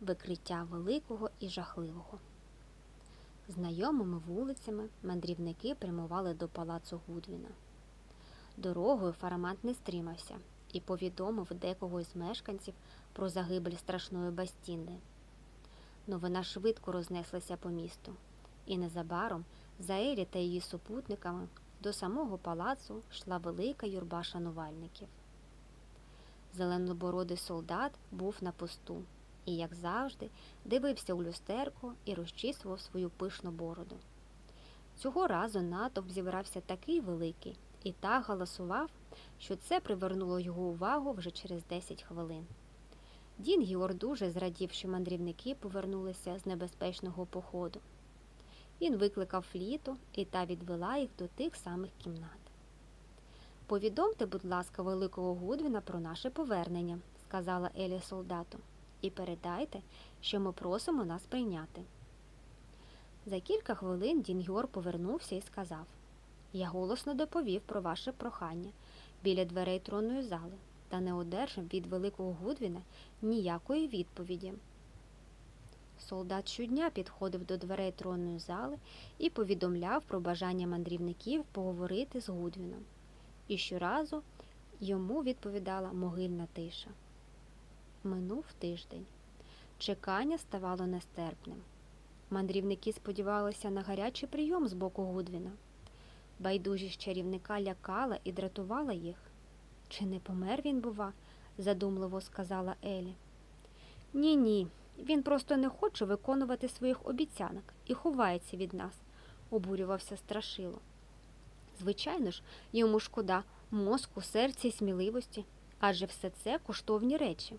викриття великого і жахливого. Знайомими вулицями мандрівники прямували до палацу Гудвіна. Дорогою Фарамант не стримався і повідомив декого із мешканців про загибель страшної Бастінди. Новина швидко рознеслася по місту, і незабаром за Елі та її супутниками до самого палацу йшла велика юрба шанувальників. Зеленобородий солдат був на посту і, як завжди, дивився у люстерко і розчісував свою пишну бороду. Цього разу натовп зібрався такий великий і так галасував, що це привернуло його увагу вже через 10 хвилин. Дін Гіор дуже зрадів, що мандрівники повернулися з небезпечного походу. Він викликав фліту, і та відвела їх до тих самих кімнат. Повідомте, будь ласка, великого Гудвіна про наше повернення, сказала Елі солдату, і передайте, що ми просимо нас прийняти. За кілька хвилин Дінгьор повернувся і сказав Я голосно доповів про ваше прохання біля дверей тронної зали та не одержав від великого Гудвіна ніякої відповіді. Солдат щодня підходив до дверей тронної зали і повідомляв про бажання мандрівників поговорити з Гудвіном. І щоразу йому відповідала могильна тиша. Минув тиждень. Чекання ставало нестерпним. Мандрівники сподівалися на гарячий прийом з боку Гудвіна. Байдужість чарівника лякала і дратувала їх. Чи не помер він, бува? задумливо сказала Елі. Ні, ні, він просто не хоче виконувати своїх обіцянок і ховається від нас, обурювався страшило. Звичайно ж, йому шкода мозку, серця і сміливості, адже все це коштовні речі.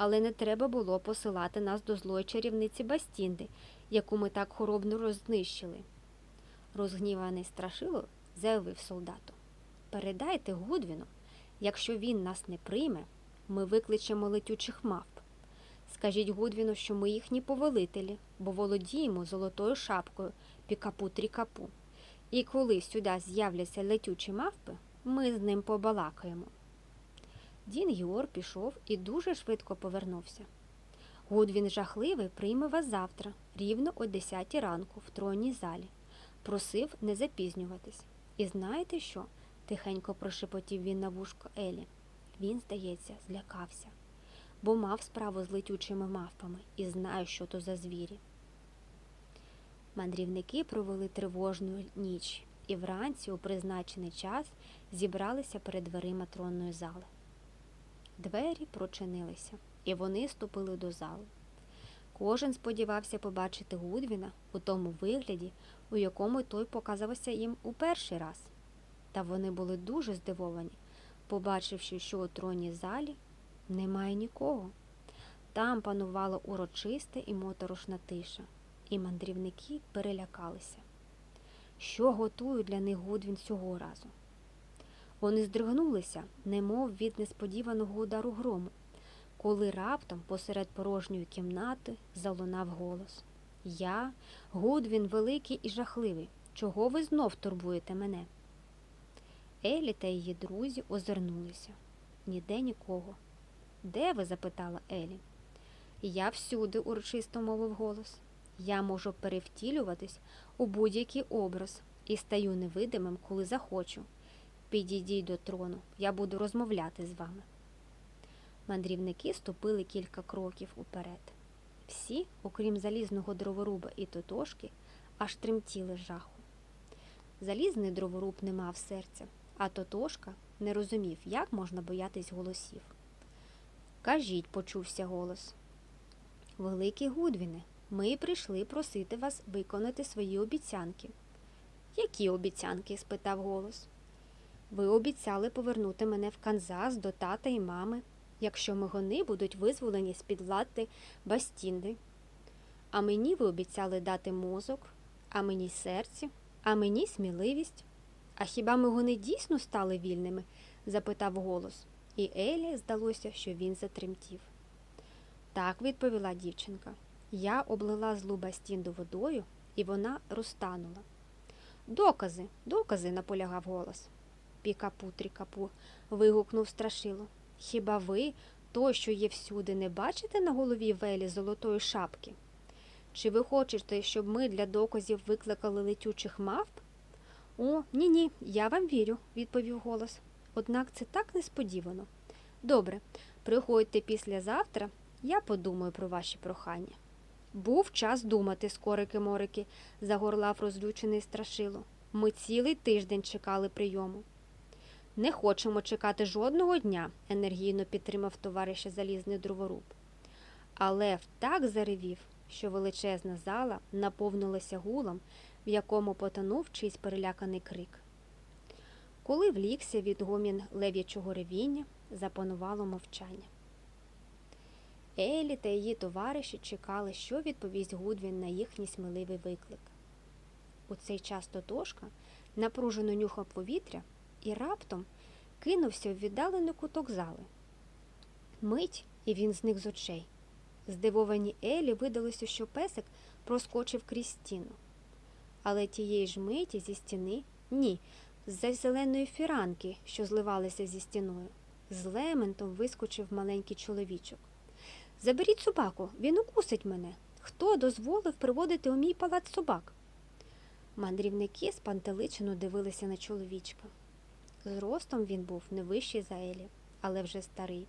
Але не треба було посилати нас до злої чарівниці Бастінди, яку ми так хоробно рознищили. Розгніваний страшило заявив солдату. Передайте Гудвіну, якщо він нас не прийме, ми викличемо летючих мавп. Скажіть Гудвіну, що ми їхні повелителі, бо володіємо золотою шапкою пікапу-трікапу. І коли сюди з'являться летючі мавпи, ми з ним побалакаємо. Дін Гіор пішов і дуже швидко повернувся. Гудвін жахливий прийме вас завтра, рівно о 10 ранку, в тронній залі. Просив не запізнюватись. І знаєте що? тихенько прошепотів він на вушко Елі. Він, здається, злякався, бо мав справу з летючими мавпами і знає, що то за звірі. Мандрівники провели тривожну ніч і вранці у призначений час зібралися перед дверима тронної зали. Двері прочинилися, і вони ступили до залу. Кожен сподівався побачити Гудвіна у тому вигляді, у якому той показався їм у перший раз. Та вони були дуже здивовані, побачивши, що у тронній залі немає нікого. Там панувала урочиста і моторошна тиша, і мандрівники перелякалися. Що готує для них Гудвін цього разу? Вони здригнулися, немов від несподіваного удару грому, коли раптом посеред порожньої кімнати залунав голос Я, Гудвін, великий і жахливий. Чого ви знов турбуєте мене? Елі та її друзі озирнулися. Ніде нікого. Де ви? запитала Елі. Я всюди, урочисто мовив голос. Я можу перевтілюватись у будь-який образ і стаю невидимим, коли захочу. Підійдіть до трону, я буду розмовляти з вами. Мандрівники ступили кілька кроків уперед. Всі, окрім залізного дроворуба і тотошки, аж тремтіли жаху. Залізний дроворуб не мав серця, а тотошка не розумів, як можна боятись голосів. Кажіть, почувся голос. Великий Гудвіне, ми прийшли просити вас виконати свої обіцянки. Які обіцянки? спитав голос. Ви обіцяли повернути мене в Канзас до тата і мами, якщо мигони будуть визволені з-під влади Бастінди. А мені ви обіцяли дати мозок, а мені серце, а мені сміливість. А хіба мигони дійсно стали вільними? запитав голос, і Елі здалося, що він затремтів. Так, відповіла дівчинка. Я облила злу Бастінду водою, і вона розтанула. Докази, докази, наполягав голос. Пікапу, трікапу, вигукнув страшило. Хіба ви, той, що є всюди, не бачите на голові Велі золотої шапки? Чи ви хочете, щоб ми для доказів викликали летючих мавп? О, ні, ні, я вам вірю, відповів голос. Однак це так несподівано. Добре, приходьте післязавтра, я подумаю про ваші прохання. Був час думати, скорики-морики, загорлав розлючений страшило. Ми цілий тиждень чекали прийому. Не хочемо чекати жодного дня, енергійно підтримав товариша залізний дроворуб. А лев так заревів, що величезна зала наповнилася гулом, в якому потонув чийсь переляканий крик. Коли влікся відгомін лев'ячого ревіння, запанувало мовчання. Елі та її товариші чекали, що відповість Гудвін на їхній сміливий виклик. У цей час Тотошка напружено нюхав повітря і раптом кинувся в віддалений куток зали. Мить, і він зник з очей. Здивовані Елі видалося, що песик проскочив крізь стіну. Але тієї ж миті зі стіни ні, з-за зеленої фіранки, що зливалися зі стіною, з лементом вискочив маленький чоловічок. Заберіть собаку, він укусить мене. Хто дозволив приводити у мій палац собак? Мандрівники спантеличено дивилися на чоловічка. Зростом він був не вищий за Елі, але вже старий,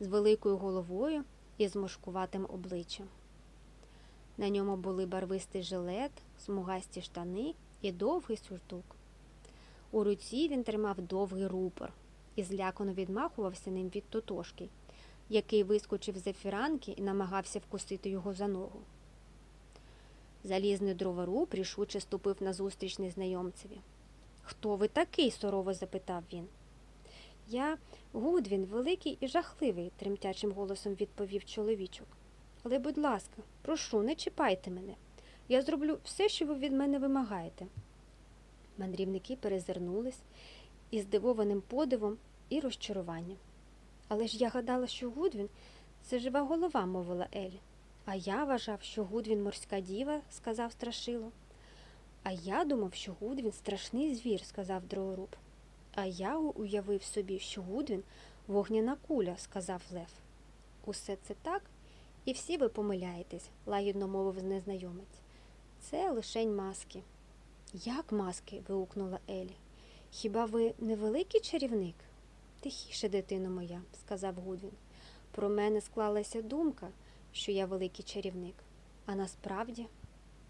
з великою головою і з мошкуватим обличчям. На ньому були барвистий жилет, смугасті штани і довгий сюртук. У руці він тримав довгий рупор і злякано відмахувався ним від тотошки, який вискочив з фіранки і намагався вкусити його за ногу. Залізний дроворуб рішуче ступив назустріч незнайомцеві. Хто ви такий? сурово запитав він. Я Гудвін, великий і жахливий, тремтячим голосом відповів чоловічок. Але, будь ласка, прошу, не чіпайте мене. Я зроблю все, що ви від мене вимагаєте. Мандрівники перезирнулись із здивованим подивом і розчаруванням. Але ж я гадала, що Гудвін це жива голова, мовила Елі. А я вважав, що Гудвін морська діва, сказав страшило. А я думав, що Гудвін страшний звір, сказав дроворуб. А я уявив собі, що Гудвін вогняна куля, сказав Лев. Усе це так, і всі ви помиляєтесь, лагідно мовив незнайомець. Це лишень маски. Як маски? вигукнула Елі. Хіба ви не великий чарівник? Тихіше, дитино моя, сказав Гудвін. Про мене склалася думка, що я великий чарівник. А насправді,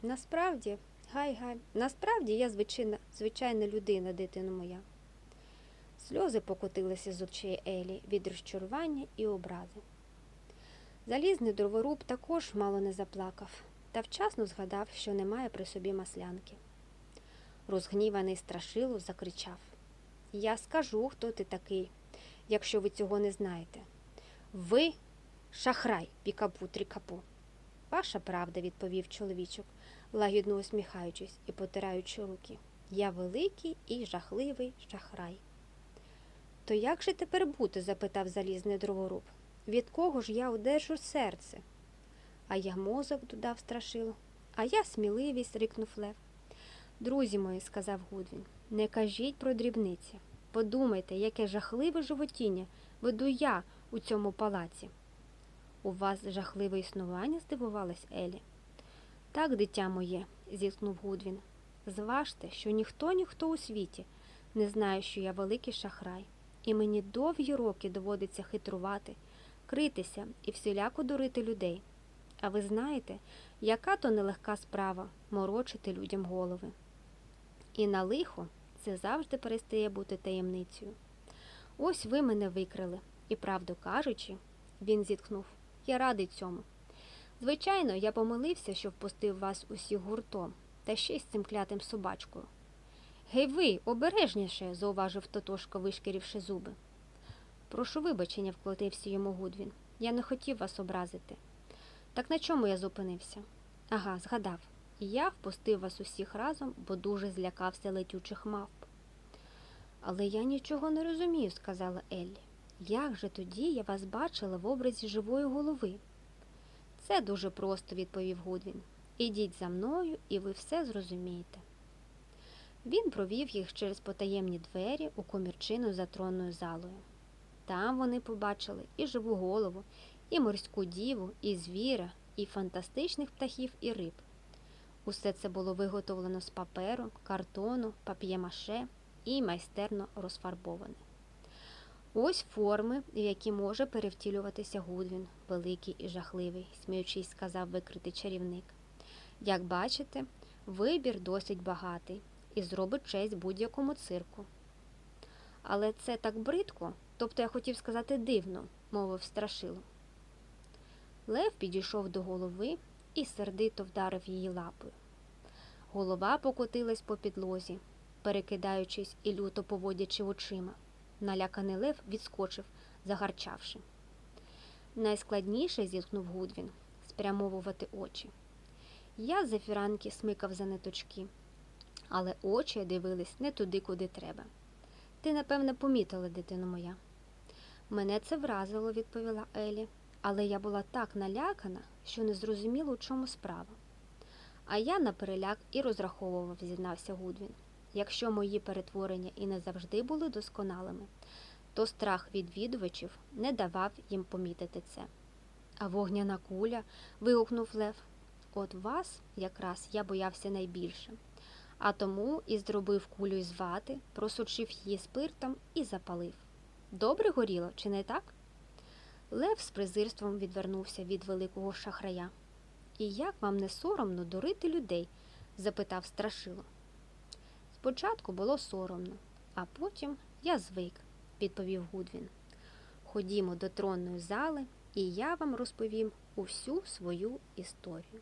насправді, гай-гай, насправді я звичайна, звичайна людина, дитино моя. Сльози покотилися з очей Елі від розчарування і образи. Залізний дроворуб також мало не заплакав, та вчасно згадав, що немає при собі маслянки. Розгніваний страшило закричав Я скажу, хто ти такий, якщо ви цього не знаєте. Ви шахрай, пікапу, трікапу. Ваша правда, відповів чоловічок, лагідно усміхаючись і потираючи руки. Я великий і жахливий шахрай. То як же тепер бути? запитав залізний дроворуб. Від кого ж я одержу серце? А я мозок, додав страшило, а я сміливість, рикнув Лев. Друзі мої, сказав Гудвін, не кажіть про дрібниці. Подумайте, яке жахливе животіння веду я у цьому палаці. У вас жахливе існування? здивувалась Елі. Так, дитя моє, зіткнув Гудвін. Зважте, що ніхто, ніхто у світі не знає, що я великий шахрай, і мені довгі роки доводиться хитрувати, критися і всіляко дурити людей. А ви знаєте, яка то нелегка справа морочити людям голови. І на лихо це завжди перестає бути таємницею. Ось ви мене викрили, і, правду кажучи, він зітхнув. Я радий цьому. Звичайно, я помилився, що впустив вас усіх гуртом, та ще й з цим клятим собачкою. Гей ви, обережніше, зауважив Тотошко, вишкірівши зуби. Прошу вибачення, вклотився йому Гудвін. Я не хотів вас образити. Так на чому я зупинився? Ага, згадав. Я впустив вас усіх разом, бо дуже злякався летючих мавп. Але я нічого не розумію, сказала Еллі. Як же тоді я вас бачила в образі живої голови? Це дуже просто, відповів Гудвін. Ідіть за мною, і ви все зрозумієте. Він провів їх через потаємні двері у комірчину за тронною залою. Там вони побачили і живу голову, і морську діву, і звіра, і фантастичних птахів і риб. Усе це було виготовлено з паперу, картону, пап'ємаше і майстерно розфарбоване. Ось форми, в які може перевтілюватися Гудвін, великий і жахливий, сміючись, сказав викритий чарівник. Як бачите, вибір досить багатий і зробить честь будь-якому цирку. Але це так бридко, тобто я хотів сказати дивно, мовив страшило. Лев підійшов до голови і сердито вдарив її лапою. Голова покотилась по підлозі, перекидаючись і люто поводячи очима. Наляканий лев відскочив, загарчавши. Найскладніше, зіткнув Гудвін, спрямовувати очі. Я за фіранки смикав за ниточки, але очі дивились не туди, куди треба. Ти, напевне, помітила, дитино моя. Мене це вразило, відповіла Елі, але я була так налякана, що не зрозуміла, у чому справа. А я на переляк і розраховував, зізнався Гудвін. Якщо мої перетворення і не завжди були досконалими, то страх відвідувачів не давав їм помітити це. А вогняна куля. вигукнув Лев. От вас якраз я боявся найбільше, а тому і зробив кулю із вати, просочив її спиртом і запалив. Добре горіло, чи не так? Лев з презирством відвернувся від великого шахрая. І як вам не соромно дурити людей? запитав страшило. Спочатку було соромно, а потім я звик, відповів Гудвін. Ходімо до тронної зали, і я вам розповім усю свою історію.